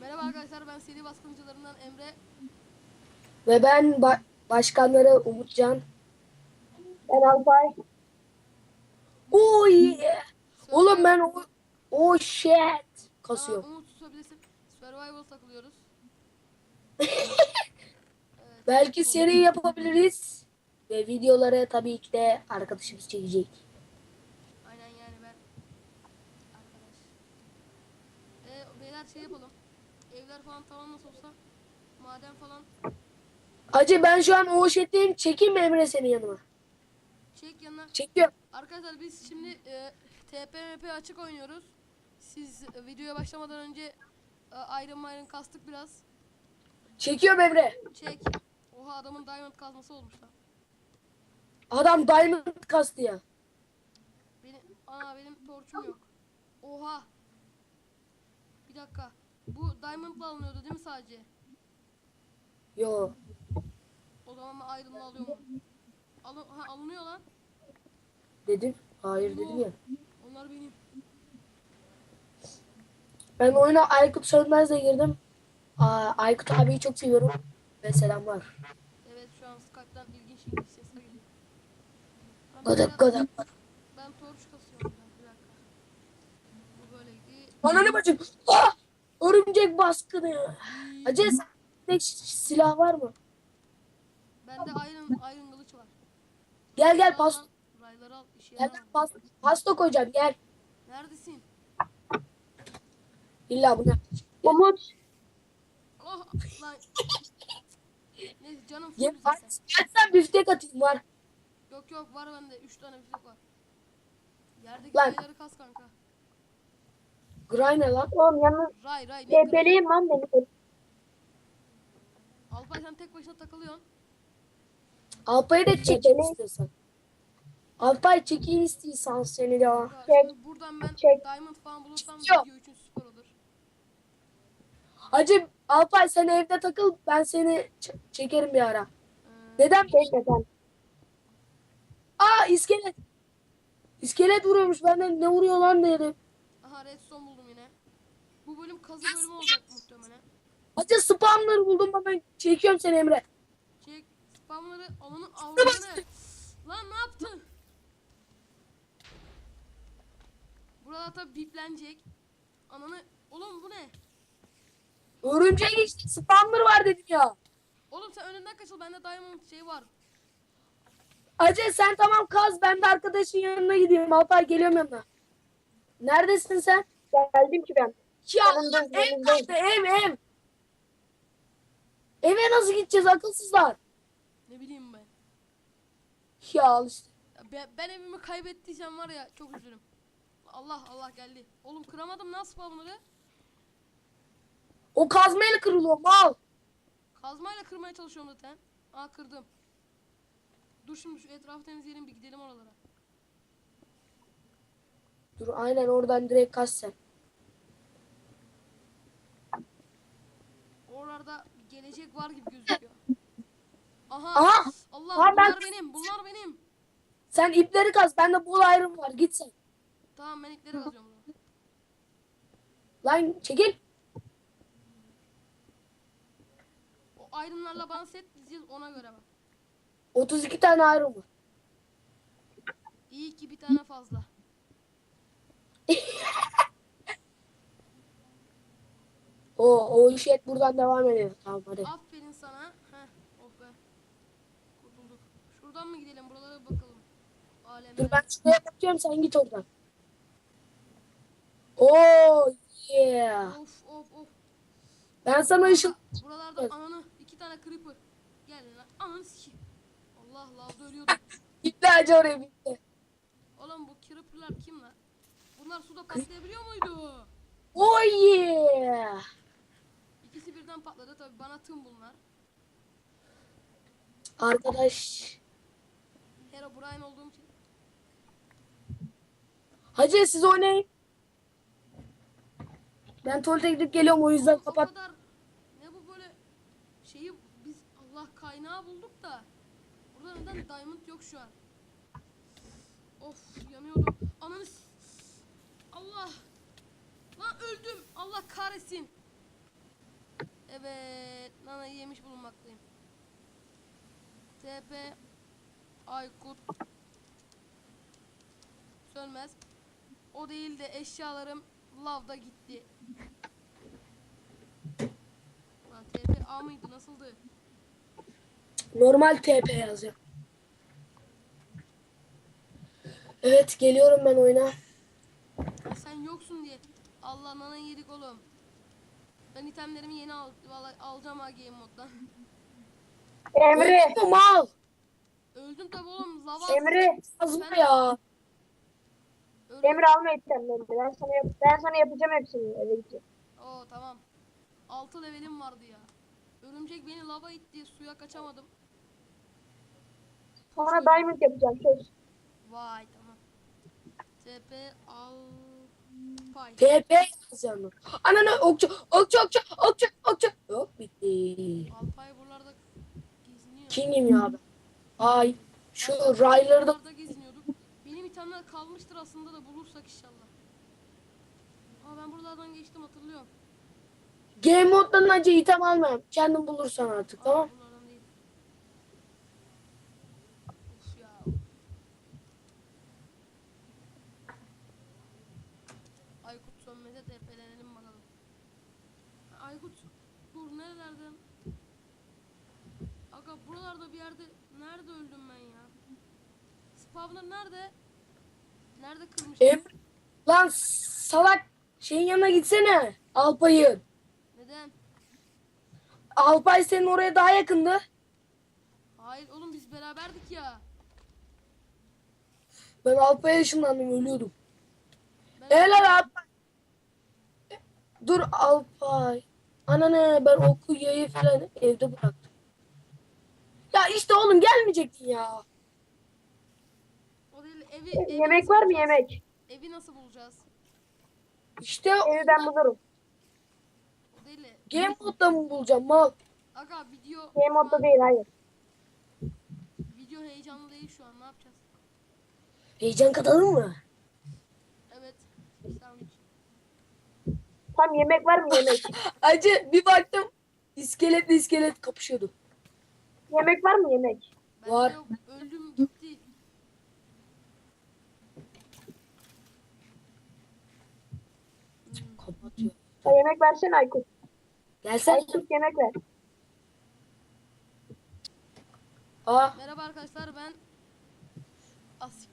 Merhaba arkadaşlar ben seri baskıncılarından Emre. Ve ben ba- başkanları Umutcan. Ben Alpay. Oh yeah. Oğlum ben o oh shit Aa, kasıyorum. Umut susabilirsin. Survival takılıyoruz. Belki seri yapabiliriz. Ve videoları tabii ki de arkadaşımız çekecek. Aynen yani ben. Arkadaş. Ee, beyler şey yapalım. Evler falan tamam nasıl olsa. Maden falan Acı ben şu an o shit'teyim. Çekeyim mi Emre senin yanıma? çek yanına. Çekiyorum. Arkadaşlar biz şimdi e, TPMP açık oynuyoruz. Siz e, videoya başlamadan önce e, Iron Iron kastık biraz. Çekiyorum Emre. Çek. Oha adamın diamond kazması olmuş lan. Adam diamond kastı ya. Benim ana benim torçum yok. Oha. Bir dakika. Diamond'la alınıyordu değil mi sadece? Yo. O zaman ben iron'la alıyorum. Alı ha, alınıyor lan. Dedim. Hayır dedim ya. Onlar benim. Ben oyuna Aykut Sönmez'le girdim. Aa, Aykut abiyi çok seviyorum. Ve selamlar. Evet şu an Skype'dan ilginç ilginç sesler geliyor. Ben Gadak biraz-. Ben torç kasıyorum bir dakika. Bu böyle gidiyor. Ananı bacım. Ah! Örümcek baskını. Acı sende silah var mı? Bende iron, iron kılıç var. Gel gel pas. Rayları al. işe Gel gel pas. Pasta koyacağım gel. Neredesin? İlla bunu. Umut. Oh lan. Neyse canım full Gel zaten. sen biftek atayım var. Yok yok var bende 3 tane biftek var. Yerdeki Lan. rayları kas kanka. Gray ne lan? Oğlum yalnız Ray ray. ne tepeliyim lan beni. Alpay sen tek başına takılıyorsun. Alpay'ı da çekeyim istiyorsan. Alpay çekeyim istiyorsan seni de. Ya Çek. şimdi buradan ben Çek. diamond falan bulursam Yok. video için süper olur. Hacı Alpay sen evde takıl ben seni ç- çekerim bir ara. Ee, Neden? Çekme sen. Aa iskelet. İskelet vuruyormuş benden ne vuruyor lan dedim. aha redstone buldum. Bu bölüm kazı bölümü olacak muhtemelen. Hacı spamları buldum ben çekiyorum seni Emre. Çek spamları alanın avradını. Lan ne yaptın? Burada tabi biplenecek. Ananı oğlum bu ne? Örümcek işte spamlar var dedim ya. Oğlum sen önünden kaçıl bende diamond şey var. Hacı sen tamam kaz ben de arkadaşın yanına gidiyorum. Alpay geliyorum yanına. Neredesin sen? Geldim ki ben. Ya Yanındayım, ev yanındayım. nerede ev ev. Eve nasıl gideceğiz akılsızlar? Ne bileyim ben. Ya al işte. Ya be- ben evimi kaybettiysem var ya çok üzülürüm. Allah Allah geldi. Oğlum kıramadım lan spamları. O kazmayla kırılıyor mal. Kazmayla kırmaya çalışıyorum zaten. Aa kırdım. Dur şimdi şu etrafı temizleyelim bir gidelim oralara. Dur aynen oradan direkt kaz sen. Bir gelecek var gibi gözüküyor. Aha. Aha Allah ben- bunlar benim. Bunlar benim. sen ipleri kaz bende bol ayrım var git sen. Tamam ben ipleri kazıyorum. Lan çekil. O ayrımlarla bana set dizeceğiz ona göre bak. 32 tane ayrım var. İyi ki bir tane fazla. O o işet buradan devam ediyor. Tamam hadi. Aferin sana. Heh, oh be. Kurtulduk. Şuradan mı gidelim? Buralara bakalım. Alemler. Dur ben şuraya bakıyorum sen git oradan. Oh yeah. Of of of. Ben sana ışın. Buralarda Evet. ananı iki tane creeper. Gel lan. Ananı sikeyim. Allah lavda ölüyordum. Gitti acı oraya bitti. Oğlum bu creeperlar kim lan? Bunlar suda patlayabiliyor muydu? Oh yeah. Birden patladı tabi bana tüm bunlar. Arkadaş. Herobrine olduğum için. Hacı siz oynayın. Ben tuvalete gidip geliyorum o yüzden O kapat. kadar ne bu böyle şeyi biz Allah kaynağı bulduk da burada neden diamond yok şu an? Of yanıyordum. Ananı Allah. Lan öldüm. Allah kahretsin. Evet, nanayı yemiş bulunmaktayım. TP Aykut Sönmez. O değil de eşyalarım lavda gitti. Lan TP A mıydı? Nasıldı? Normal TP yazacağım. Evet geliyorum ben oyuna. Ya sen yoksun diye. Allah nanayı yedik oğlum. Ben itemlerimi yeni al vallahi alacağım ha game moddan. Emre. Öldüm mal. Öldün tabi oğlum. Lava Emre. Yazma ya. Öldüm. Emre alma itemlerini. Ben sana yap ben sana yapacağım hepsini eve gideceğim. Oo tamam. 6 levelim vardı ya. Örümcek beni lava itti. Suya kaçamadım. Sonra diamond yapacağım söz. Vay tamam. TP Alpay. TP yazacağım. Ananı okçu okçu okçu okçu okçu. Yok bitti. Alpay buralarda geziniyor. King'im ya ben. Ay. Şu rayları da Buralarda geziniyorduk. Benim itemler kalmıştır aslında da bulursak inşallah. Aa ben buralardan geçtim hatırlıyorum. game moddan önce item almayayım. Kendin bulursan artık Aa, tamam. Buralardan değil. Of ya. Aykut sönmeze tepelenelim bakalım. Aykut dur nerelerden? Aga buralarda bir yerde nerede öldüm ben ya? Spawner nerede? Nerede kırmıştım? Em lan salak şeyin yanına gitsene. Alpay'ın. Neden? Alpay senin oraya daha yakındı. Hayır oğlum biz beraberdik ya. Ben Alpay'a ışınlandım ölüyordum. Ben Helal Alpay. Dur Alpay. Anne ben oku yayı falan evde bıraktım. Ya işte oğlum gelmeyecektin ya. o değil evi, evi Yemek nasıl var mı bulacağız? yemek? Evi nasıl bulacağız? İşte Evi ben bulurum. O değil de- game modda mı bulacağım mal? Aga video Game modda değil hayır. Video heyecanlı değil şu an ne yapacağız? Heyecan katalım mı? Evet. Sandviç. Tam yemek var mı yemek? Acı bir baktım iskeletle iskelet kapışıyordu. yemek var mı yemek? Var. yok. Öldüm gitti. Hmm. Kapatıyor. Ya yemek versene Aykut. Gelsene. Aykut yemek ver. Aa Merhaba arkadaşlar ben Asik